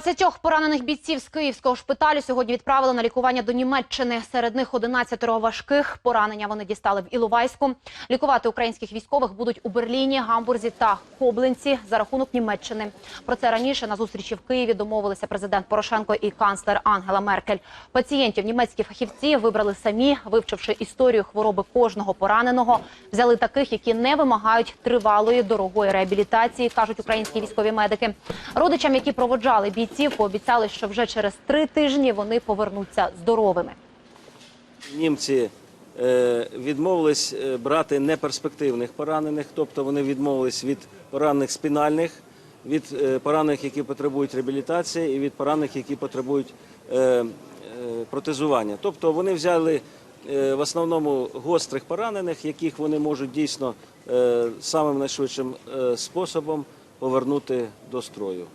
20 поранених бійців з київського шпиталю сьогодні відправили на лікування до Німеччини. Серед них 11 важких. Поранення вони дістали в Іловайську. Лікувати українських військових будуть у Берліні, Гамбурзі та Коблинці за рахунок Німеччини. Про це раніше на зустрічі в Києві домовилися президент Порошенко і канцлер Ангела Меркель. Пацієнтів німецькі фахівці вибрали самі, вивчивши історію хвороби кожного пораненого. Взяли таких, які не вимагають тривалої дорогої реабілітації, кажуть українські військові медики. Родичам, які проводжали бійців, пообіцяли, що вже через три тижні вони повернуться здоровими. Німці е, відмовились е, брати неперспективних поранених, тобто вони відмовились від поранених спінальних, від е, поранених, які потребують реабілітації, і від поранених, які потребують протезування. Тобто вони взяли в основному гострих поранених, яких вони можуть дійсно самим найшвидшим способом повернути до строю.